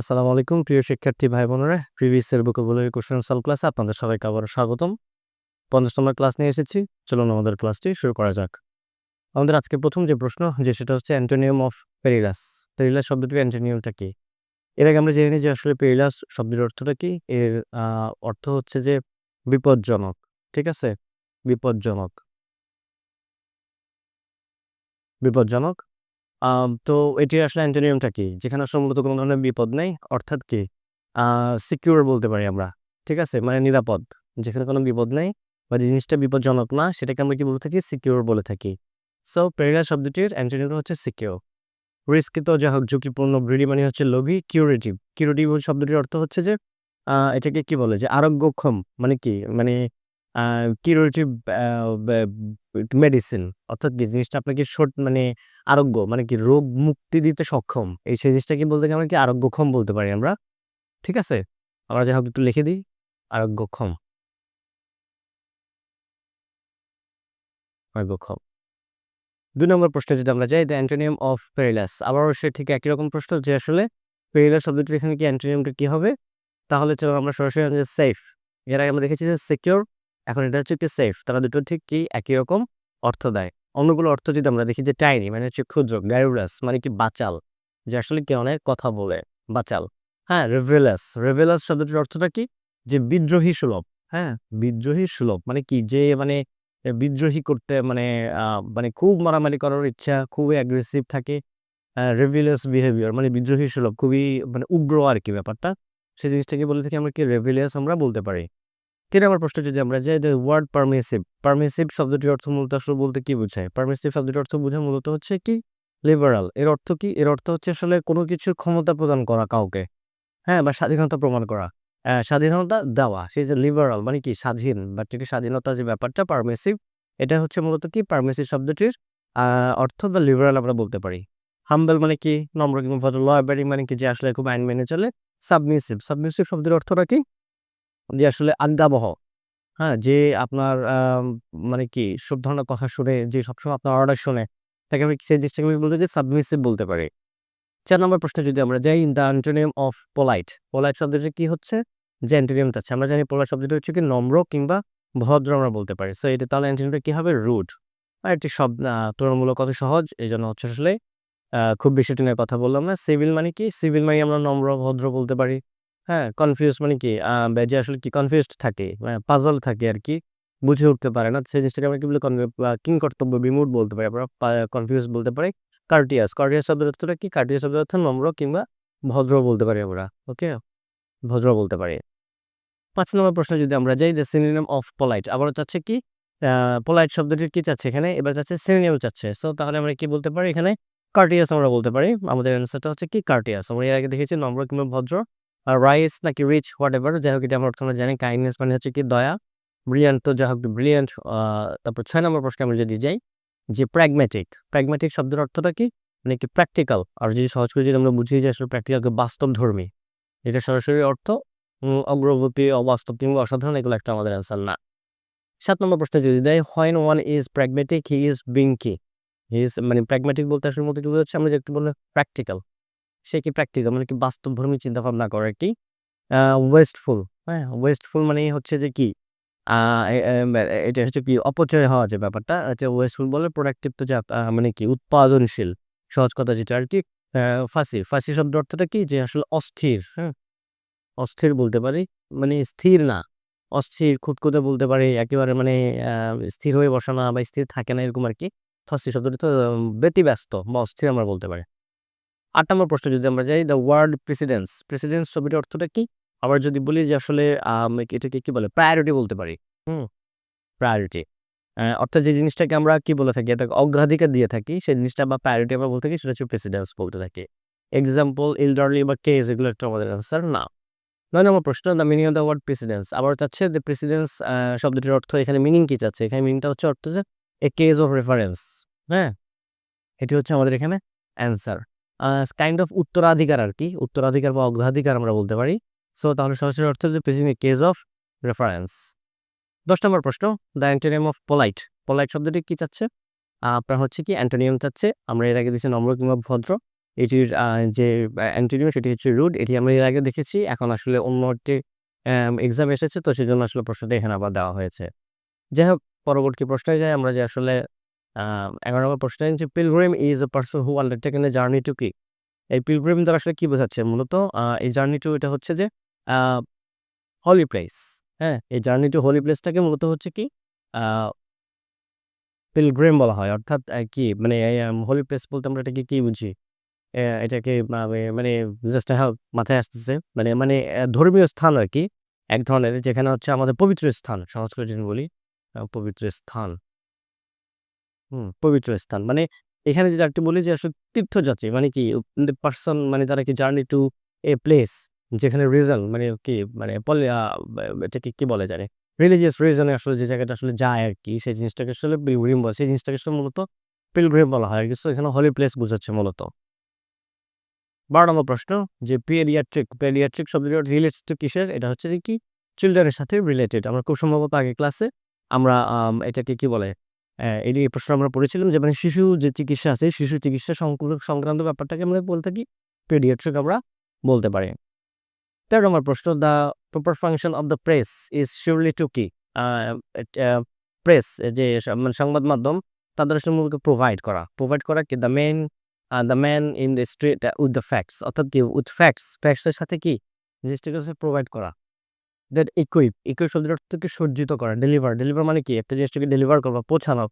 আসসালামু আলাইকুম, প্রিয় শিক্ষার্থী ভাই বোনেরা প্রিভিয়াস এর ভোকাবুলারি কোশ্চেন সলভ ক্লাসে আপনাদের সবাইকে আবার স্বাগতম। পঞ্চাশ নম্বর ক্লাস নিয়ে এসেছি। চলুন আমাদের ক্লাসটি শুরু করা যাক। আমাদের আজকে প্রথম যে প্রশ্ন, যে সেটা হচ্ছে অ্যান্টোনিয়াম অফ পেরিলাস। পেরিলাস শব্দটি অ্যান্টোনিয়ামটা কি? এর আগে আমরা জেনে নিই যে আসলে পেরিলাস শব্দের অর্থটা কি। এর অর্থ হচ্ছে যে বিপজ্জনক, ঠিক আছে? বিপজ্জনক। বিপজ্জনক? তো এটির আসলে অ্যান্টোনিয়ামটা কি? যেখানে আসলে মূলত কোনো ধরনের বিপদ নেই, অর্থাৎ কি? সিকিউর বলতে পারি আমরা, ঠিক আছে? মানে নিরাপদ, যেখানে কোনো বিপদ নেই বা জিনিসটা বিপজ্জনক না, সেটাকে আমরা কি বলে থাকি? সিকিউর বলে থাকি। সো পেরিলা শব্দটির অ্যান্টোনিয়াম হচ্ছে সিকিউর রিস্কিত যা হোক ঝুঁকিপূর্ণ ব্রিডি মানে হচ্ছে লোভী কিউরেটিভ কিউরেটিভ শব্দটির অর্থ হচ্ছে যে এটাকে কি বলে? যে আরোগ্যক্ষম মানে কি? মানে কিউরেটিভ মেডিসিন অর্থাৎ কি জিনিসটা আপনাকে শর্ট মানে আরোগ্য মানে কি রোগ মুক্তি দিতে সক্ষম। এই সেই জিনিসটা কি বলতে গেলে আমরা কি আরোগ্যক্ষম বলতে পারি আমরা? ঠিক আছে? আমরা যাই হোক একটু লিখে দিই। আরোগ্যক্ষম। আরোগ্যক্ষম। দুই নম্বর প্রশ্নে যদি আমরা যাই দ্য অ্যান্টোনিয়াম অফ পেরিলাস আবারও সে ঠিক একই রকম প্রশ্ন যে আসলে পেরিলাস শব্দটির এখানে কি অ্যান্টোনিয়ামটা কি হবে? তাহলে চলো আমরা সরাসরি সেফ এর আগে আমরা দেখেছি যে সিকিউর এখন এটা হচ্ছে কি সেফ তারা দুটো ঠিক কি একই রকম অর্থ দেয়। অন্যগুলো অর্থ যদি আমরা দেখি যে টাইনি মানে হচ্ছে ক্ষুদ্র গ্যারুলাস মানে কি বাচাল, যে আসলে কি অনেক কথা বলে, বাচাল। হ্যাঁ রেভেলাস রেভেলাস শব্দটির অর্থটা কি? যে বিদ্রোহী সুলভ হ্যাঁ বিদ্রোহী সুলভ মানে কি? যে মানে বিদ্রোহী করতে মানে মানে খুব মারামারি করার ইচ্ছা, খুবই অ্যাগ্রেসিভ থাকে রেভিলিয়াস বিহেভিয়ার মানে বিদ্রোহী সুলভ, খুবই মানে উগ্র আর কি ব্যাপারটা। সেই জিনিসটাকে বলে থাকি আমরা কি রেভিলিয়াস আমরা বলতে পারি। তিন নম্বর প্রশ্ন যদি আমরা যাই ওয়ার্ড পারমিসিভ পারমিসিভ শব্দটির অর্থ মূলত আসলে বলতে কি বোঝায়? পারমিসিভ শব্দটির অর্থ বোঝায় মূলত হচ্ছে কি? লিবারাল এর অর্থ কি? এর অর্থ হচ্ছে আসলে কোনো কিছুর ক্ষমতা প্রদান করা কাউকে। হ্যাঁ বা স্বাধীনতা প্রমাণ করা। স্বাধীনতা দেওয়া, সেই যে লিবারাল মানে কি? স্বাধীন, বা ঠিক স্বাধীনতা যে ব্যাপারটা পারমিসিভ এটা হচ্ছে মূলত কি? পারমিসিভ শব্দটির অর্থ বা লিবারাল আমরা বলতে পারি। হাম্বেল মানে কি? নম্র কিংবা ভদ্র। লয়াবারি মানে কি? যে আসলে খুব আইন মেনে চলে। সাবমিসিভ সাবমিসিভ শব্দের অর্থটা কি? যে আসলে আজ্ঞাবহ হ্যাঁ? যে আপনার মানে কি, সব ধরনের কথা শুনে যে সবসময় আপনার অর্ডার শুনে, তাকে আমি সেই জিনিসটাকে আমি বলতে চাই সাবমিসিভ বলতে পারি। চার নম্বর প্রশ্নে যদি আমরা যাই the antonym of polite polite শব্দটি কি হচ্ছে? যে অ্যান্টোনিয়াম চাচ্ছে আমরা জানি পোলাইট শব্দটি হচ্ছে কি নম্র কিংবা ভদ্র আমরা বলতে পারি। সো এটা তাহলে অ্যান্টোনিয়ামটা কি হবে? রুড আর একটি শব্দ তুলনামূলক কত সহজ এই জন্য হচ্ছে আসলে খুব বেশি টিনের কথা বললাম না। সিভিল মানে কি? সিভিল মানে আমরা নম্র, ভদ্র বলতে পারি। হ্যাঁ কনফিউজ মানে কি? যে আসলে কি কনফিউজড থাকে পাজল থাকে আর কি, বুঝে উঠতে পারে না। সেই জিনিসটাকে আমরা কি বলে কিং কর্তব্য বিমূঢ় বলতে পারি, আমরা কনফিউজ বলতে পারি। কার্টিয়াস কার্টিয়াস শব্দের অর্থটা কি? কার্টিয়াস শব্দের অর্থ নম্র কিংবা ভদ্র বলতে পারি আমরা ওকে ভদ্র বলতে পারি। পাঁচ নম্বর প্রশ্ন যদি আমরা যাই দ্য সিনোনিম অফ পলাইট আবারও চাচ্ছে কি? পোলাইট শব্দটির কি চাচ্ছে এখানে? এবার চাচ্ছে সিনোনিম চাচ্ছে। সো তাহলে আমরা কি বলতে পারি এখানে? কার্টিয়াস আমরা বলতে পারি। আমাদের অ্যান্সারটা হচ্ছে কি? কার্টিয়াস আমরা এর আগে দেখেছি নম্র কিংবা ভদ্র। রাইস নাকি রিচ হোয়াট এভার যাই হোক, এটা আমরা আমরা জানি। কাইন্ডনেস মানে হচ্ছে কি দয়া ব্রিলিয়ান্ট তো যাই হোক ব্রিলিয়ান্ট তারপর ছয় নম্বর প্রশ্নে আমরা যদি যাই, যে প্র্যাগম্যাটিক প্র্যাগম্যাটিক শব্দের অর্থটা কি? মানে কি প্র্যাকটিক্যাল আর যদি সহজ করে যদি আমরা বুঝিয়ে যে আসলে প্র্যাকটিক্যালকে বাস্তব ধর্মী এটা সরাসরি অর্থ অগ্রগতি, অবাস্তব কিংবা অসাধারণ, এগুলো একটা আমাদের অ্যান্সার না। সাত নম্বর প্রশ্ন যদি দেয় when one is pragmatic he is being কি হি ইজ মানে প্র্যাগমেটিক বলতে আসলে মধ্যে কি বোঝাচ্ছে? আমরা যে একটু বললাম প্র্যাকটিক্যাল সে কি প্র্যাকটিক্যাল মানে কি বাস্তবধর্মী চিন্তা ভাবনা করে একটি ওয়েস্টফুল হ্যাঁ? ওয়েস্টফুল মানে হচ্ছে যে কি? এটা হচ্ছে কি? অপচয় হওয়া যে ব্যাপারটা এটা ওয়েস্টফুল বলে প্রোডাক্টিভ তো যে মানে কি? উৎপাদনশীল। সহজ কথা যেটা আর কি? ফাঁসি। ফাঁসি শব্দ অর্থটা কি? যে আসলে অস্থির হ্যাঁ? অস্থির বলতে পারি। মানে স্থির না। অস্থির, খুঁতখুঁতে বলতে পারি। একেবারে মানে স্থির হয়ে বসা না বা স্থির থাকে না এরকম আর কি। ফাঁসি শব্দটা তো ব্যতিব্যস্ত বা অস্থির আমরা বলতে পারি। আট নম্বর প্রশ্ন যদি আমরা যাই দ্য ওয়ার্ড প্রেসিডেন্স প্রেসিডেন্স ছবিটির অর্থটা কি? আবার যদি বলি যে আসলে এটাকে কি বলে? প্রায়োরিটি বলতে পারি। হুম প্রায়োরিটি অর্থাৎ যে জিনিসটাকে আমরা কি বলে থাকি? এটাকে অগ্রাধিকার দিয়ে থাকি। সেই জিনিসটা বা প্রায়োরিটি আমরা বলতে থাকি, সেটা হচ্ছে প্রেসিডেন্স বলতে থাকি। এক্সাম্পল ইলডারলি বা কেস এগুলো একটা আমাদের আনসার না। নয় নম্বর প্রশ্ন the meaning of the word precedence আবার চাচ্ছে দ্য প্রেসিডেন্স শব্দটির অর্থ এখানে মিনিং কি চাচ্ছে এখানে মিনিংটা হচ্ছে অর্থ যে এ কেস অফ রেফারেন্স হ্যাঁ এটি হচ্ছে আমাদের এখানে অ্যান্সার কাইন্ড অফ উত্তরাধিকার আর কি উত্তরাধিকার বা অগ্রাধিকার আমরা বলতে পারি। সো তাহলে সরাসরি অর্থ যে প্রেসিডেন্ট কেস অফ রেফারেন্স দশ নম্বর প্রশ্ন the antonym of polite polite শব্দটি কি চাচ্ছে? আপনার হচ্ছে কি অ্যান্টোনিয়াম চাচ্ছে। আমরা এর আগে দিচ্ছি নম্র কিংবা ভদ্র। এটির যে অ্যান্টোনিয়াম সেটি হচ্ছে রুড এটি আমরা এর আগে দেখেছি। এখন আসলে অন্য একটি এক্সাম এসেছে। তো সেজন্য আসলে প্রশ্নটা এখানে আবার দেওয়া হয়েছে। যাই হোক, পরবর্তী প্রশ্নে যাই। আমরা যে আসলে এগারো নম্বর প্রশ্ন যে pilgrim is a person who undertaken a journey to কি এই পিলগ্রিম দ্বারা আসলে কি বোঝাচ্ছে? মূলত এই জার্নি টু এটা হচ্ছে যে হলি প্লেস হ্যাঁ? এই জার্নি টু হোলি প্লেসটাকে মূলত হচ্ছে কি? পিলগ্রিম বলা হয়। অর্থাৎ কি? মানে হোলি প্লেস বলতে আমরা এটাকে কি বুঝি? এটাকে মানে- জাস্ট হ্যাঁ মাথায় আসতেছে। মানে মানে ধর্মীয় স্থান আর কি। এক ধরনের, যেখানে হচ্ছে আমাদের পবিত্র স্থান। সহজ করে যদি বলি পবিত্র স্থান। পবিত্র স্থান। মানে এখানে যেটা একটু বলি যে আসলে তীর্থযাত্রী মানে কি পার্সন মানে তারা কি জার্নি টু এ প্লেস যেখানে রিজন মানে কি মানে এটাকে কি বলে জানে? রিলিজিয়াস রিজনে আসলে যে জায়গাটা আসলে যায় আর কি সেই জিনিসটাকে আসলে পিলগ্রিম বলে সেই জিনিসটাকে আসলে মূলত পিলগ্রিম বলা হয় আর কি। So এখানে হলি প্লেস বোঝাচ্ছে মূলত। বারো নম্বর প্রশ্ন যে পেরিয়াট্রিক পেরিয়াট্রিক শব্দটি রিলেটেড টু কিসের? এটা হচ্ছে যে কি? চিলড্রেনের সাথে রিলেটেড আমরা খুব সম্ভবত আগে ক্লাসে আমরা আম, এটাকে কি বলে? এই প্রশ্ন আমরা পড়েছিলাম যে মানে শিশু যে চিকিৎসা আছে, শিশু চিকিৎসা সংক্রান্ত ব্যাপারটাকে আমরা বলতে থাকি পেডিয়াট্রিক আমরা বলতে পারি। তেরো নম্বর প্রশ্ন the proper function of the press is surely to কি প্রেস যে মানে সংবাদ মাধ্যম তাদের মূলত প্রোভাইড করা। প্রোভাইড করা কি? The men the man in the street with the facts অর্থাৎ কি? উইথ ফ্যাক্টস ফ্যাক্টসের সাথে কি? জিনিসটাকে প্রোভাইড করা। দ্যাট ইকুইপ ইকুইপ শব্দের অর্থ কি সজ্জিত করা ডেলিভার ডেলিভার মানে কি? একটা জিনিসটাকে ডেলিভার করবা, পৌঁছানো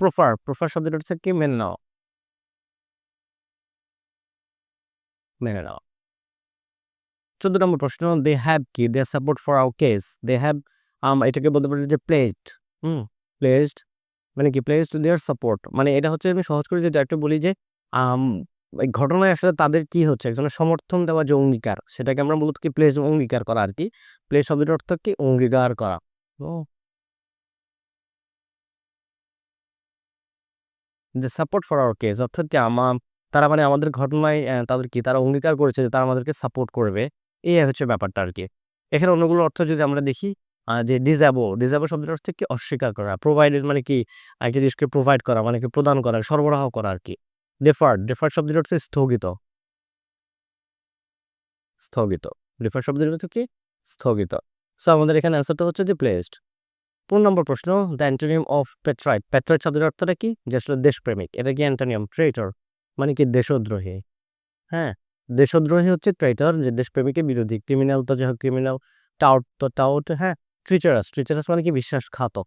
প্রোফার প্রোফার শব্দের অর্থ কি? মেনে নেওয়া। মেনে নেওয়া। চোদ্দ নম্বর প্রশ্ন দে হ্যাভ কি they support for our case they have এটাকে বলতে পারি যে প্লেসড হুম প্লেসড মানে কি? প্লেসড দেয়ার সাপোর্ট মানে এটা হচ্ছে আমি সহজ করে যদি একটু বলি যে ঘটনায় আসলে তাদের কি হচ্ছে? একজনের সমর্থন দেওয়া যে অঙ্গীকার, সেটাকে আমরা মূলত কি প্লেস অঙ্গীকার করা আর কি প্লেস শব্দের অর্থ কি? অঙ্গীকার করা। যে সাপোর্ট ফর আওয়ার কেস অর্থাৎ কি আমার তারা মানে আমাদের ঘটনায় তাদের কি? তারা অঙ্গীকার করেছে যে তারা আমাদেরকে সাপোর্ট করবে। এই হচ্ছে ব্যাপারটা আর কি এখানে অন্যগুলো অর্থ যদি আমরা দেখি যে ডিজাবো ডিজাবো শব্দের অর্থ কি? অস্বীকার করা প্রোভাইডেড মানে কি একটা জিনিসকে প্রোভাইড করা মানে কি প্রদান করা, সরবরাহ করা আর কি ডেফার্ড ডেফার্ড শব্দের হচ্ছে স্থগিত। স্থগিত। ডিফার শব্দের অর্থ কি? স্থগিত। সো আমাদের এখানে অ্যান্সারটা হচ্ছে যে প্লেসড পনেরো নম্বর প্রশ্ন দ্য অ্যান্টোনিয়াম অফ পেট্রাইট পেট্রাইট শব্দের অর্থটা কি? যে আসলে দেশপ্রেমিক। এটা কি অ্যান্টোনিয়াম ট্রেটর মানে কি দেশদ্রোহী। হ্যাঁ দেশদ্রোহী হচ্ছে ট্রেটর যে দেশপ্রেমিকের বিরোধী ক্রিমিনাল তো যাই হোক ক্রিমিনাল টাউট তো টাউট হ্যাঁ ট্রিচারাস ট্রিচারাস মানে কি বিশ্বাসঘাতক।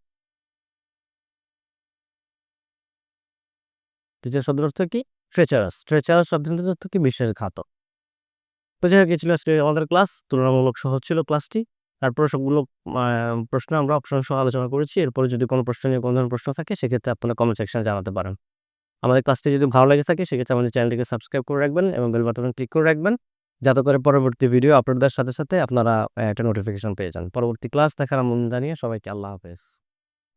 ট্রিচার শব্দের অর্থ কি? ট্রেচারাস ট্রেচারাস শব্দের অর্থ কি? বিশ্বাসঘাতক। তো যাই হোক ছিল আজকে আমাদের ক্লাস তুলনামূলক সহজ ছিল ক্লাসটি তারপরে সবগুলো প্রশ্ন আমরা অপশন সহ আলোচনা করেছি। এরপরে যদি কোনো প্রশ্ন নিয়ে কোনো ধরনের প্রশ্ন থাকে, সেক্ষেত্রে আপনারা কমেন্ট সেকশনে জানাতে পারেন। আমাদের ক্লাসটি যদি ভালো লাগে থাকে, সেক্ষেত্রে আমাদের চ্যানেলটিকে সাবস্ক্রাইব করে রাখবেন এবং বেল বাটনে ক্লিক করে রাখবেন। যাতে করে পরবর্তী ভিডিও আপলোড দেওয়ার সাথে সাথে আপনারা একটা নোটিফিকেশন পেয়ে যান। পরবর্তী ক্লাস দেখার আমন্ত্রণ জানিয়ে সবাইকে আল্লাহ হাফেজ।